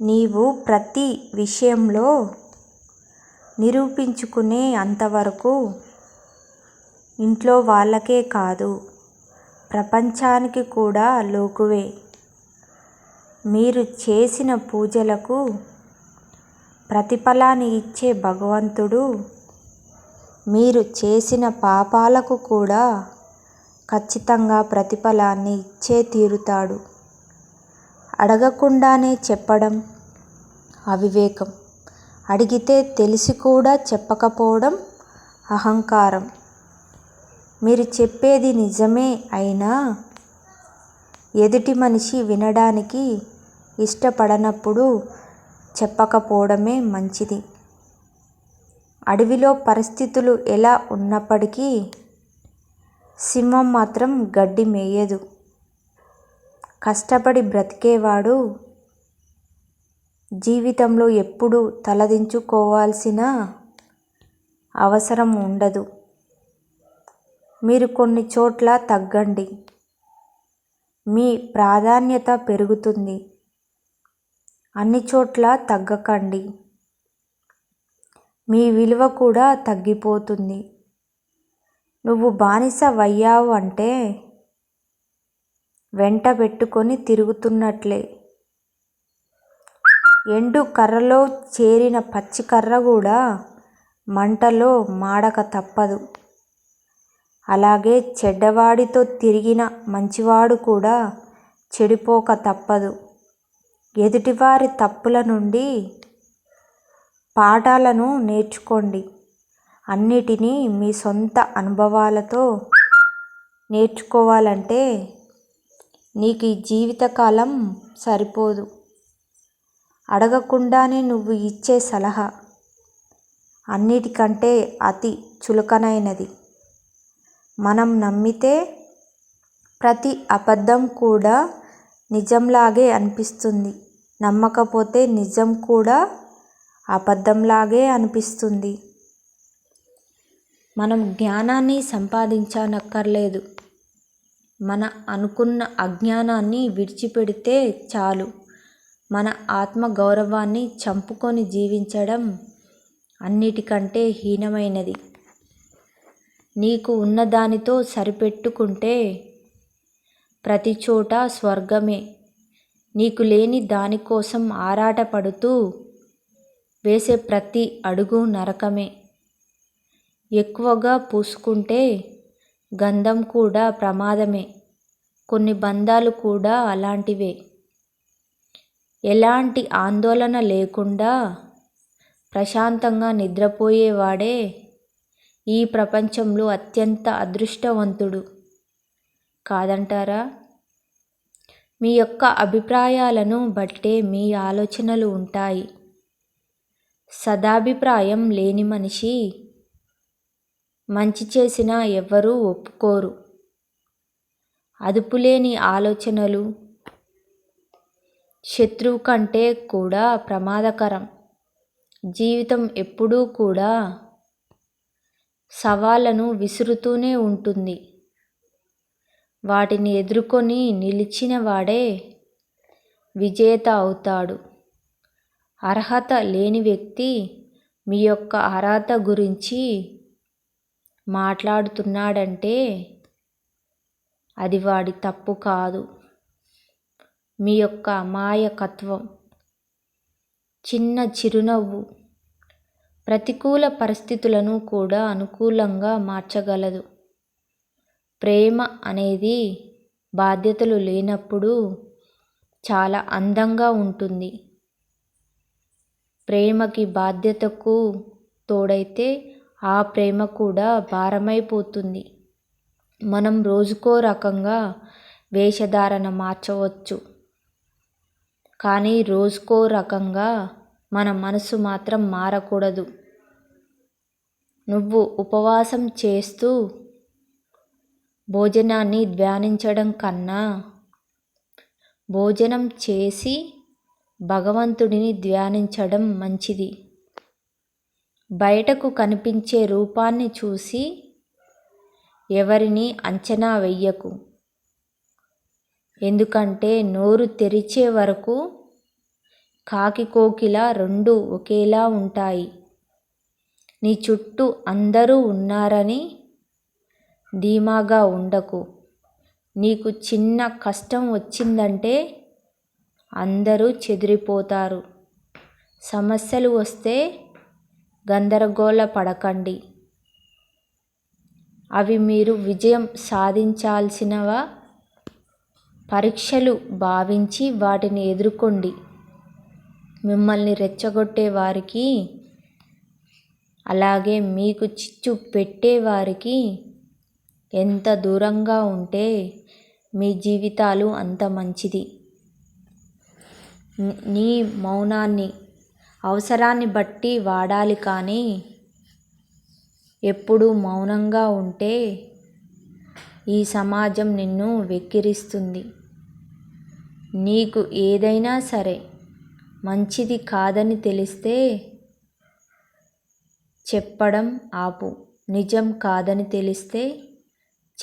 నీవు ప్రతి విషయంలో నిరూపించుకునే అంతవరకు ఇంట్లో వాళ్ళకే కాదు ప్రపంచానికి కూడా లోకువే. మీరు చేసిన పూజలకు ప్రతిఫలాన్ని ఇచ్చే భగవంతుడు మీరు చేసిన పాపాలకు కూడా ఖచ్చితంగా ప్రతిఫలాన్ని ఇచ్చే తీరుతాడు. అడగకుండానే చెప్పడం అవివేకం. అడిగితే తెలిసి కూడా చెప్పకపోవడం అహంకారం. మీరు చెప్పేది నిజమే అయినా ఎదుటి మనిషి వినడానికి ఇష్టపడనప్పుడు చెప్పకపోవడమే మంచిది. అడవిలో పరిస్థితులు ఎలా ఉన్నప్పటికీ సింహం మాత్రం గడ్డి మేయదు. కష్టపడి బ్రతికేవాడు. జీవితంలో ఎప్పుడూ తలదించుకోవాల్సిన అవసరం ఉండదు. మీరు కొన్ని చోట్ల తగ్గండి. మీ ప్రాధాన్యత పెరుగుతుంది. అన్ని చోట్ల తగ్గకండి. మీ విలువ కూడా తగ్గిపోతుంది. నువ్వు బానిస వయ్యావు అంటే వెంట పెట్టుకొని తిరుగుతున్నట్లే. ఎండు కర్రలో చేరిన పచ్చి కర్ర కూడా మంటలో మాడక తప్పదు. అలాగే చెడ్డవాడితో తిరిగిన మంచివాడు కూడా చెడిపోక తప్పదు. ఎదుటివారి తప్పుల నుండి పాఠాలను నేర్చుకోండి. అన్నిటినీ మీ సొంత అనుభవాలతో నేర్చుకోవాలంటే నీకు ఈ జీవితకాలం సరిపోదు. అడగకుండానే నువ్వు ఇచ్చే సలహా అన్నిటికంటే అతి చులకనైనది. మనం నమ్మితే ప్రతి అబద్ధం కూడా నిజంలాగే అనిపిస్తుంది. నమ్మకపోతే నిజం కూడా అబద్ధంలాగే అనిపిస్తుంది. మనం జ్ఞానాన్ని సంపాదించనక్కర్లేదు. మన అనుకున్న అజ్ఞానాన్ని విడిచిపెడితే చాలు. మన ఆత్మ గౌరవాన్ని చంపుకొని జీవించడం అన్నిటికంటే హీనమైనది. నీకు ఉన్నదానితో సరిపెట్టుకుంటే ప్రతి చోట స్వర్గమే. నీకు లేని దానికోసం ఆరాటపడుతూ వేసే ప్రతి అడుగు నరకమే. ఎక్కువగా పూసుకుంటే గంధం కూడా ప్రమాదమే. కొన్ని బంధాలు కూడా అలాంటివే. ఎలాంటి ఆందోళన లేకుండా ప్రశాంతంగా నిద్రపోయేవాడే ఈ ప్రపంచంలో అత్యంత అదృష్టవంతుడు. కాదంటారా? మీ యొక్క అభిప్రాయాలను బట్టే మీ ఆలోచనలు ఉంటాయి. సదాభిప్రాయం లేని మనిషి మంచి చేసినా ఎవ్వరూ ఒప్పుకోరు. అదుపులేని ఆలోచనలు శత్రువు కంటే కూడా ప్రమాదకరం. జీవితం ఎప్పుడూ కూడా సవాళ్ళను విసురుతూనే ఉంటుంది. వాటిని ఎదుర్కొని నిలిచిన వాడే విజేత అవుతాడు. అర్హత లేని వ్యక్తి మీ యొక్క అర్హత గురించి మాట్లాడుతున్నాడంటే అది వాడి తప్పు కాదు. మీ యొక్క అమాయకత్వం చిన్న చిరునవ్వు ప్రతికూల పరిస్థితులను కూడా అనుకూలంగా మార్చగలదు. ప్రేమ అనేది బాధ్యతలు లేనప్పుడు చాలా అందంగా ఉంటుంది. ప్రేమకి బాధ్యతకు తోడైతే ఆ ప్రేమ కూడా భారమైపోతుంది. మనం రోజుకో రకంగా వేషధారణ మార్చవచ్చు. కానీ రోజుకో రకంగా మన మనసు మాత్రం మారకూడదు. నువ్వు ఉపవాసం చేస్తూ భోజనాన్ని ధ్యానించడం కన్నా భోజనం చేసి భగవంతుడిని ధ్యానించడం మంచిది. బయటకు కనిపించే రూపాన్ని చూసి ఎవరిని అంచనా వెయ్యకు. ఎందుకంటే నోరు తెరిచే వరకు కాకి కోకిల రెండు ఒకేలా ఉంటాయి. నీ చుట్టూ అందరూ ఉన్నారని ధీమాగా ఉండకు. నీకు చిన్న కష్టం వచ్చిందంటే అందరూ చెదిరిపోతారు. సమస్యలు వస్తే గందరగోళ పడకండి. అవి మీరు విజయం సాధించాల్సినవా? పరీక్షలు భావించి వాటిని ఎదుర్కోండి. మిమ్మల్ని రెచ్చగొట్టే వారికి అలాగే మీకు చిచ్చు పెట్టేవారికి ఎంత దూరంగా ఉంటే మీ జీవితాలు అంత మంచిది. నీ మౌనాన్ని అవసరాన్ని బట్టి వాడాలి కానీ ఎప్పుడూ మౌనంగా ఉంటే ఈ సమాజం నిన్ను వెక్కిరిస్తుంది. నీకు ఏదైనా సరే మంచిది కాదని తెలిస్తే చెప్పడం ఆపు. నిజం కాదని తెలిస్తే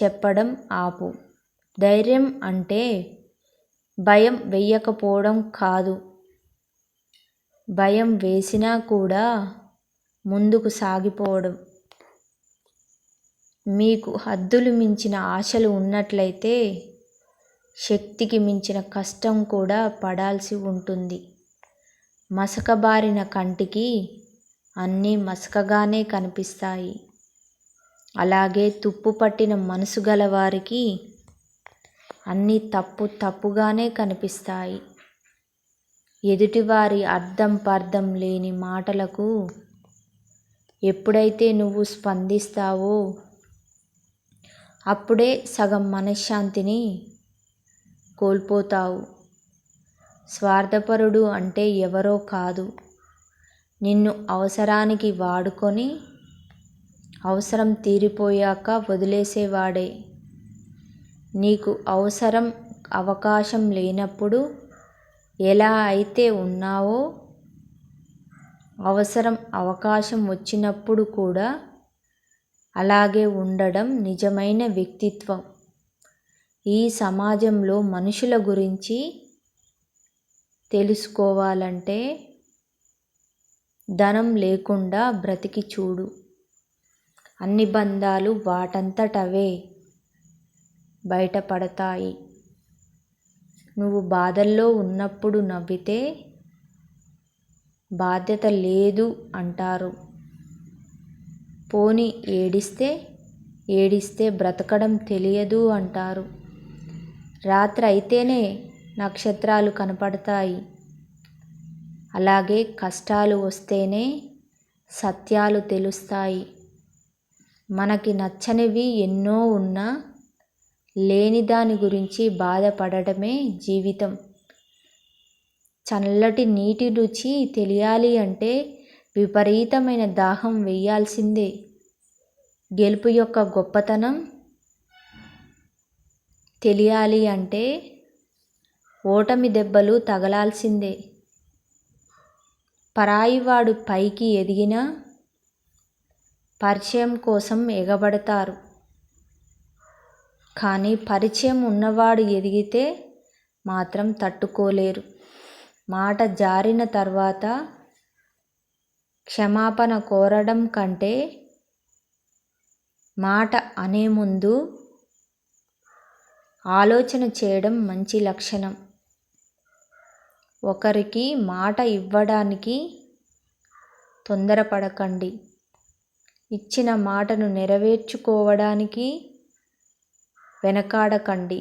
చెప్పడం ఆపు. ధైర్యం అంటే భయం వెయ్యకపోవడం కాదు. భయం వేసినా కూడా ముందుకు సాగిపోవడం. మీకు హద్దులు మించిన ఆశలు ఉన్నట్లయితే శక్తికి మించిన కష్టం కూడా పడాల్సి ఉంటుంది. మసకబారిన కంటికి అన్నీ మసకగానే కనిపిస్తాయి. అలాగే తుప్పు పట్టిన మనసు గలవారికి అన్నీ తప్పు తప్పుగానే కనిపిస్తాయి. ఎదుటివారి అర్థం పర్థం లేని మాటలకు ఎప్పుడైతే నువ్వు స్పందిస్తావో అప్పుడే సగం మనశ్శాంతిని కోల్పోతావు. స్వార్థపరుడు అంటే ఎవరో కాదు. నిన్ను అవసరానికి వాడుకొని అవసరం తీరిపోయాక వదిలేసేవాడే. నీకు అవసరం అవకాశం లేనప్పుడు ఎలా అయితే ఉన్నావో అవసరం అవకాశం వచ్చినప్పుడు కూడా అలాగే ఉండడం నిజమైన వ్యక్తిత్వం. ఈ సమాజంలో మనుషుల గురించి తెలుసుకోవాలంటే ధనం లేకుండా బ్రతికి చూడు. అన్ని బంధాలు వాటంతటవే బయటపడతాయి. నువ్వు బాధల్లో ఉన్నప్పుడు నవ్వితే బాధ్యత లేదు అంటారు. పోని ఏడిస్తే ఏడిస్తే బ్రతకడం తెలియదు అంటారు. రాత్రి అయితేనే నక్షత్రాలు కనపడతాయి. అలాగే కష్టాలు వస్తేనే సత్యాలు తెలుస్తాయి. మనకి నచ్చనివి ఎన్నో ఉన్నా లేని దాని గురించి బాధపడటమే జీవితం. చల్లటి నీటి రుచి తెలియాలి అంటే విపరీతమైన దాహం వేయాల్సిందే. గెలుపు యొక్క గొప్పతనం తెలియాలి అంటే ఓటమి దెబ్బలు తగలాల్సిందే. పరాయివాడు పైకి ఎదిగినా పరిచయం కోసం ఎగబడతారు. కానీ పరిచయం ఉన్నవాడు ఎదిగితే మాత్రం తట్టుకోలేరు. మాట జారిన తర్వాత క్షమాపణ కోరడం కంటే మాట అనే ముందు ఆలోచన చేయడం మంచి లక్షణం. ఒకరికి మాట ఇవ్వడానికి తొందరపడకండి. ఇచ్చిన మాటను నెరవేర్చుకోవడానికి వెనకాడకండి.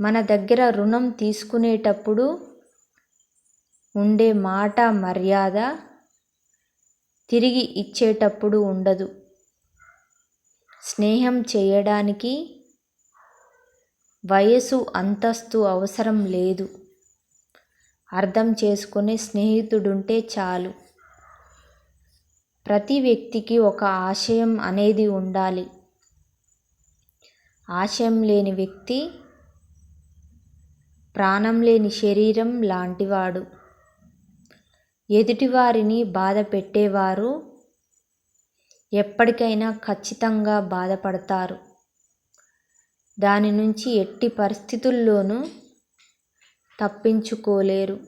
మన దగ్గర రుణం తీసుకునేటప్పుడు ఉండే మాట మర్యాద తిరిగి ఇచ్చేటప్పుడు ఉండదు. స్నేహం చేయడానికి వయసు అంతస్తు అవసరం లేదు. అర్థం చేసుకునే స్నేహితుడుంటే చాలు. ప్రతి వ్యక్తికి ఒక ఆశయం అనేది ఉండాలి. ఆశయం లేని వ్యక్తి ప్రాణం లేని శరీరం లాంటివాడు. ఎదుటివారిని బాధ పెట్టేవారు ఎప్పటికైనా ఖచ్చితంగా బాధపడతారు. దాని నుంచి ఎట్టి పరిస్థితుల్లోనూ తప్పించుకోలేరు.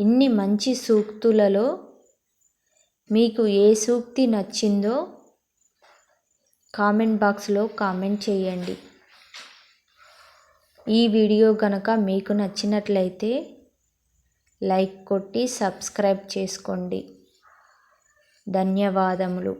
ఇన్ని మంచి సూక్తులలో మీకు ఏ సూక్తి నచ్చిందో కామెంట్ బాక్స్లో కామెంట్ చేయండి. ఈ వీడియో కనుక మీకు నచ్చినట్లయితే లైక్ కొట్టి సబ్స్క్రైబ్ చేసుకోండి. ధన్యవాదములు.